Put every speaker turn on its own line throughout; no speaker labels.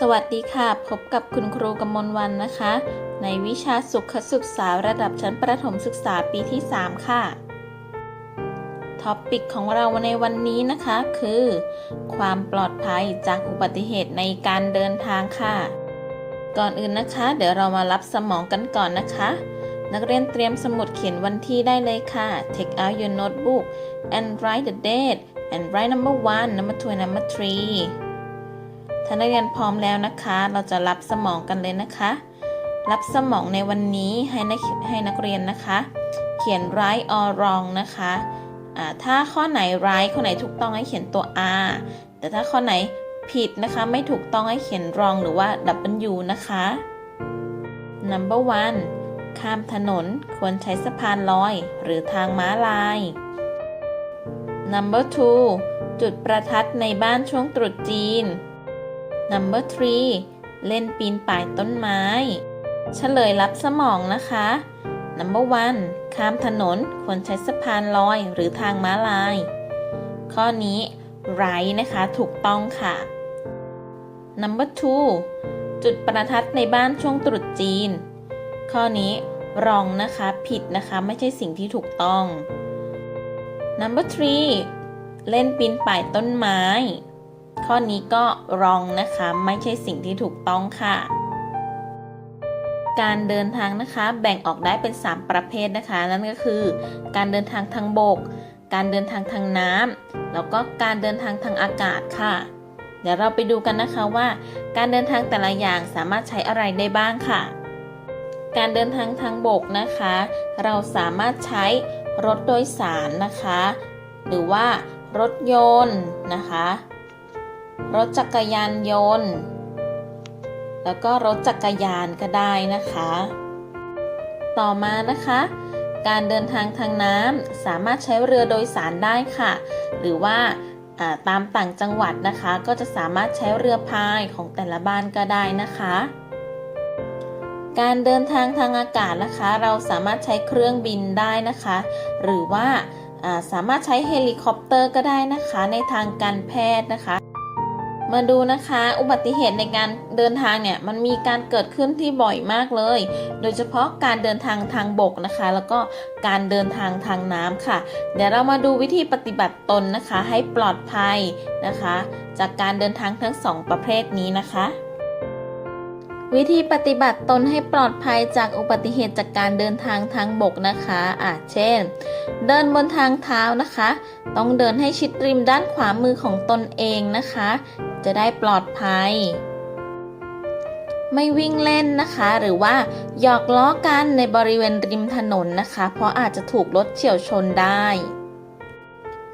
สวัสดีค่ะ พบกับคุณครูกำมลวันนะคะ ในวิชาสุขศึกษาระดับชั้นประถมศึกษาปีที่ 3 ค่ะ ท็อปิกของเราในวันนี้นะคะคือ ความปลอดภัยจากอุบัติเหตุในการเดินทางค่ะ ก่อนอื่นนะคะ เดี๋ยวเรามารับสมองกันก่อนนะคะ นักเรียนเตรียมสมุดเขียนวันที่ได้เลยค่ะ Take out your notebook and write the date and write number one number two number three ถ้านักเรียนพร้อมแล้วนะคะ เราจะรับสมองกันเลยนะคะ รับสมองในวันนี้ให้นักให้นักเรียนนะคะ เขียน right or wrong นะคะะถ้าข้อไหน right ข้อไหนถูกต้องให้เขียนตัว r แต่ถ้าข้อไหนผิดนะคะ ไม่ถูกต้องให้เขียน wrong หรือว่า w นะคะ number one ข้ามถนนควรใช้สะพานลอย หรือทางม้าลาย number two จุดประทัดในบ้านช่วงตรุษจีน Number 3 เล่นปีนป่ายต้นไม้ เฉลยรับสมองนะคะ Number 1 ข้ามถนนควรใช้สะพานลอยหรือทางม้าลาย ข้อนี้ right นะคะถูกต้องค่ะ Number 2 จุดประทัดในบ้านช่วงตรุษจีน ข้อนี้ wrong นะคะผิดนะคะไม่ใช่สิ่งที่ถูกต้อง Number 3 เล่นปีนป่ายต้นไม้ ข้อนี้ก็รองนะคะ ไม่ใช่สิ่งที่ถูกต้องค่ะ การเดินทางนะคะแบ่งออกได้เป็น 3 ประเภทนะคะ นั่นก็คือ การเดินทางทางบก การเดินทางทางน้ำแล้วก็การเดินทางทางอากาศค่ะ เดี๋ยวเราไปดูกันนะคะว่า การเดินทางแต่ละอย่างสามารถใช้อะไรได้บ้างค่ะ การเดินทางทางบกนะคะ เราสามารถใช้รถโดยสารนะคะ หรือว่ารถยนต์นะคะ รถจักรยานยนต์ แล้วก็รถจักรยานก็ได้นะคะ ต่อมานะคะ การเดินทางทางน้ำสามารถใช้เรือโดยสารได้ค่ะ หรือว่าตามต่างจังหวัดนะคะ ก็จะสามารถใช้เรือพายของแต่ละบ้านก็ได้นะคะ การเดินทางทางอากาศนะคะ เราสามารถใช้เครื่องบินได้นะคะ หรือว่าสามารถใช้เฮลิคอปเตอร์ก็ได้นะคะ ในทางการแพทย์นะคะ มาดูนะคะ อุบัติเหตุในการเดินทางเนี่ยมันมีการเกิดขึ้นที่บ่อยมากเลย โดยเฉพาะการเดินทางทางบกนะคะ แล้วก็การเดินทางทางน้ำค่ะ เดี๋ยวเรามาดูวิธีปฏิบัติตนนะคะ ให้ปลอดภัยนะคะ จากการเดินทางทั้งสองประเภทนี้นะคะวิธีปฏิบัติตนให้ปลอดภัยจากอุบัติเหตุจากการเดินทางทางบกนะคะอะเช่น เดินบนทางเท้านะคะ ต้องเดินให้ชิดริมด้านขวามือของตนเองนะคะ จะได้ปลอดภัย ไม่วิ่งเล่นนะคะ หรือว่าหยอกล้อกันในบริเวณริมถนนนะคะ เพราะอาจจะถูกรถเฉี่ยวชนได้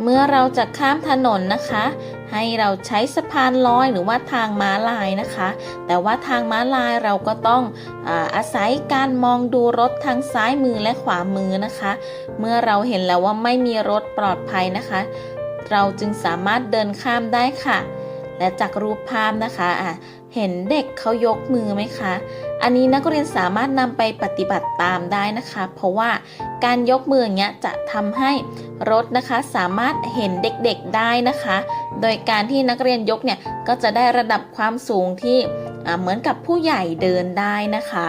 เมื่อเราจะข้ามถนนนะคะ ให้เราใช้สะพานลอยหรือว่าทางม้าลายนะคะ แต่ว่าทางม้าลายเราก็ต้องอาอาศัยการมองดูรถทางซ้ายมือและขวามือนะคะ เมื่อเราเห็นแล้วว่าไม่มีรถปลอดภัยนะคะเราจึงสามารถเดินข้ามได้ค่ะ และจากรูปภาพนะคะะเห็นเด็กเขายกมือไหมคะ อันนี้นักเรียนสามารถนำไปปฏิบัติตามได้นะคะ เพราะว่าการยกมืออย่างเงี้ยจะทำให้รถนะคะสามารถเห็นเด็กๆได้นะคะ โดยการที่นักเรียนยกเนี่ยก็จะได้ระดับความสูงที่เหมือนกับผู้ใหญ่เดินได้นะคะ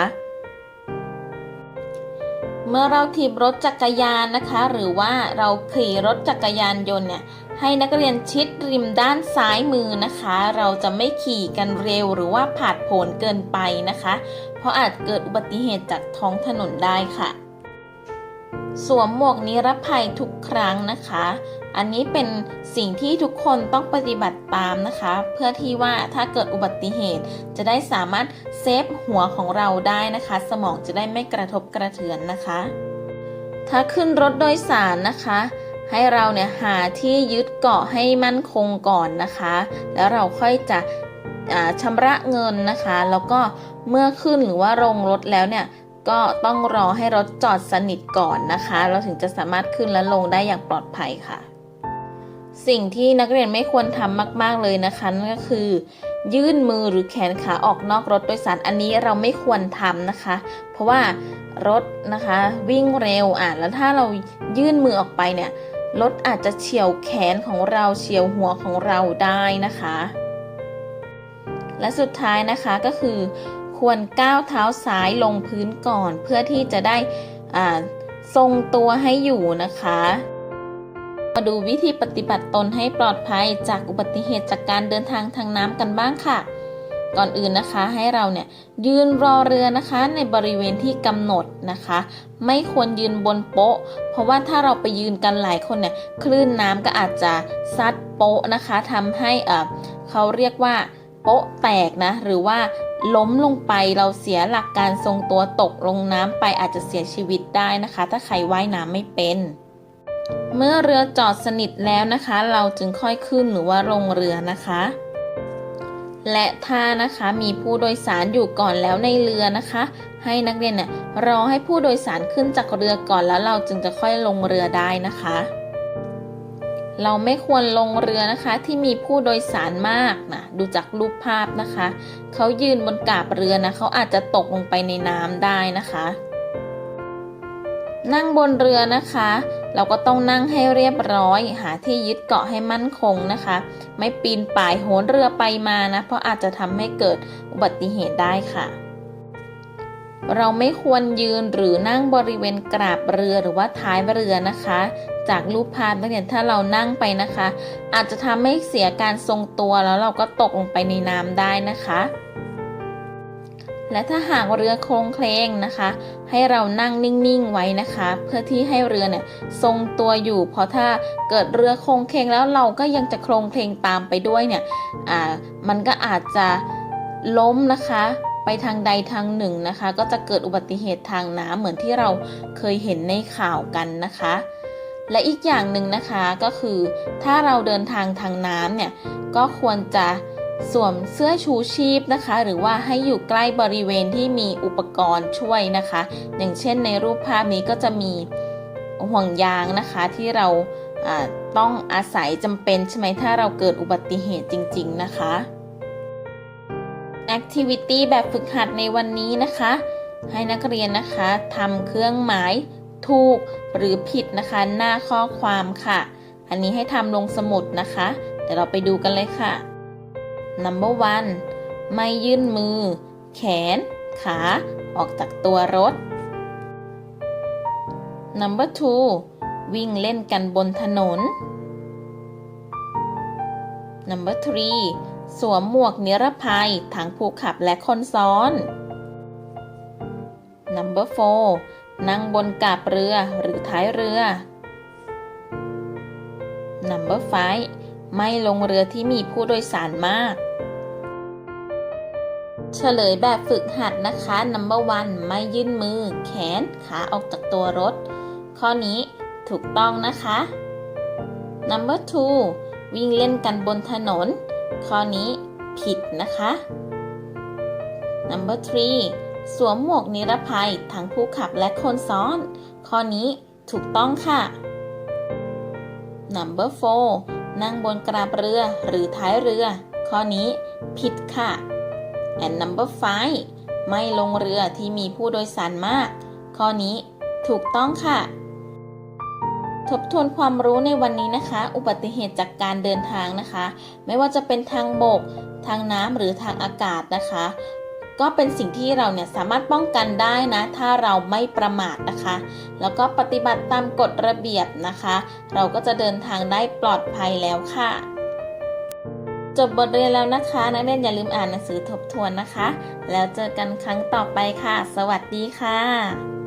เมื่อเราถีบรถจักรยานนะคะ หรือว่าเราขี่รถจักรยานยนต์เนี่ย ให้นักเรียนชิดริมด้านซ้ายมือนะคะ เราจะไม่ขี่กันเร็วหรือว่าผาดโผนเกินไปนะคะ เพราะอาจเกิดอุบัติเหตุจากท้องถนนได้ค่ะ สวมหมวกนิรภัยทุกครั้งนะคะ อันนี้เป็นสิ่งที่ทุกคนต้องปฏิบัติตามนะคะ เพื่อที่ว่าถ้าเกิดอุบัติเหตุจะได้สามารถเซฟหัวของเราได้นะคะ สมองจะได้ไม่กระทบกระเทือนนะคะ ถ้าขึ้นรถโดยสารนะคะ ให้เราเนี่ยหาที่ยึดเกาะให้มั่นคงก่อนนะคะ แล้วเราค่อยจะชำระเงินนะคะ แล้วก็เมื่อขึ้นหรือว่าลงรถแล้วเนี่ยก็ต้องรอให้รถจอดสนิทก่อนนะคะ เราถึงจะสามารถขึ้นและลงได้อย่างปลอดภัยค่ะ สิ่งที่นักเรียนไม่ควรทำมาก ๆเลยนะคะนั่นก็คือ ยื่นมือหรือแขนขาออกนอกรถโดยสารอันนี้เราไม่ควรทำนะคะ เพราะว่ารถนะคะวิ่งเร็วอะแล้วถ้าเรายื่นมือออกไปเนี่ย รถอาจจะเฉียวแขนของเราเฉียวหัวของเราได้นะคะ และสุดท้ายนะคะก็คือ ควรก้าวเท้าซ้ายลงพื้นก่อน เพื่อที่จะได้ทรงตัวให้อยู่นะคะ มาดูวิธีปฏิบัติตนให้ปลอดภัยจากอุบัติเหตุจากการเดินทางทางน้ำกันบ้างค่ะ ก่อนอื่นนะคะให้เราเนี่ยยืนรอเรือนะคะในบริเวณที่กำหนดนะคะ ไม่ควรยืนบนโป๊ะ เพราะว่าถ้าเราไปยืนกันหลายคนเนี่ยคลื่นน้ำก็อาจจะซัดโป๊ะนะคะทำให้เอ่อเขาเรียกว่าโป๊ะแตกนะหรือว่าล้มลงไปเราเสียหลักการทรงตัวตกลงน้ำไปอาจจะเสียชีวิตได้นะคะ ถ้าใครว่ายน้ำไม่เป็น เมื่อเรือจอดสนิทแล้วนะคะ เราจึงค่อยขึ้นหรือว่าลงเรือนะคะ และถ้านะคะมีผู้โดยสารอยู่ก่อนแล้วในเรือนะคะ ให้นักเรียนเนี่ยรอให้ผู้โดยสารขึ้นจากเรือก่อนแล้วเราจึงจะค่อยลงเรือได้นะคะ เราไม่ควรลงเรือนะคะที่มีผู้โดยสารมากนะดูจากรูปภาพนะคะเขายืนบนกาบเรือนะเขาอาจจะตกลงไปในน้ำได้นะคะ นั่งบนเรือนะคะ เราก็ต้องนั่งให้เรียบร้อย หาที่ยึดเกาะให้มั่นคงนะคะ ไม่ปีนป่ายโหนเรือไปมานะ เพราะอาจจะทำให้เกิดอุบัติเหตุได้ค่ะ เราไม่ควรยืนหรือนั่งบริเวณกราบเรือหรือว่าท้ายเรือนะคะ จากรูปภาพนักเรียนถ้าเรานั่งไปนะคะ อาจจะทำให้เสียการทรงตัวแล้วเราก็ตกลงไปในน้ำได้นะคะ และถ้าหากเรือโครงเคลงนะคะ ให้เรานั่งนิ่งๆไว้นะคะ เพื่อที่ให้เรือเนี่ยทรงตัวอยู่ เพราะถ้าเกิดเรือโครงเคลงแล้วเราก็ยังจะโครงเคลงตามไปด้วยเนี่ยอ่ามันก็อาจจะล้มนะคะไปทางใดทางหนึ่งนะคะ ก็จะเกิดอุบัติเหตุทางน้ำเหมือนที่เราเคยเห็นในข่าวกันนะคะ และอีกอย่างหนึ่งนะคะก็คือ ถ้าเราเดินทางทางน้ำเนี่ยก็ควรจะ สวมเสื้อชูชีพนะคะ หรือว่าให้อยู่ใกล้บริเวณที่มีอุปกรณ์ช่วยนะคะ อย่างเช่นในรูปภาพนี้ก็จะมีห่วงยางนะคะที่เราต้องอาศัยจำเป็นใช่ไหมถ้าเราเกิดอุบัติเหตุจริง ๆนะคะ Activity แบบฝึกหัดในวันนี้นะคะ ให้นักเรียนนะคะทำเครื่องหมายถูกหรือผิดนะคะ หน้าข้อความค่ะ อันนี้ให้ทำลงสมุดนะคะ เดี๋ยวเราไปดูกันเลยค่ะ Number one ไม่ยื่นมือ แขน ขา ออกจากตัวรถ Number two วิ่งเล่นกันบนถนน Number three สวมหมวกนิรภัยทั้งผู้ขับและคนซ้อน Number four นั่งบนกาบเรือหรือท้ายเรือ Number five ไม่ลงเรือที่มีผู้โดยสารมาก เฉลยแบบฝึกหัดนะคะ Number one ไม่ยื่นมือ แขนขาออกจากตัวรถ ข้อนี้ถูกต้องนะคะ Number two วิ่งเล่นกันบนถนน ข้อนี้ผิดนะคะ Number three สวมหมวกนิรภัยทั้งผู้ขับและคนซ้อน ข้อนี้ถูกต้องค่ะ Number four นั่งบนกราบเรือหรือท้ายเรือ ข้อนี้ผิดค่ะ and number five ไม่ลงเรือที่มีผู้โดยสารมาก ข้อนี้ถูกต้องค่ะ ทบทวนความรู้ในวันนี้นะคะ อุบัติเหตุจากการเดินทางนะคะ ไม่ว่าจะเป็นทางบก ทางน้ำหรือทางอากาศนะคะ ก็เป็นสิ่งที่เราเนี่ยสามารถป้องกันได้นะ ถ้าเราไม่ประมาทนะคะ แล้วก็ปฏิบัติตามกฎระเบียบนะคะ เราก็จะเดินทางได้ปลอดภัยแล้วค่ะ จบบทเรียนแล้วนะคะ นักเรียนอย่าลืมอ่านหนังสือทบทวนนะคะ แล้วเจอกันครั้งต่อไปค่ะ สวัสดีค่ะ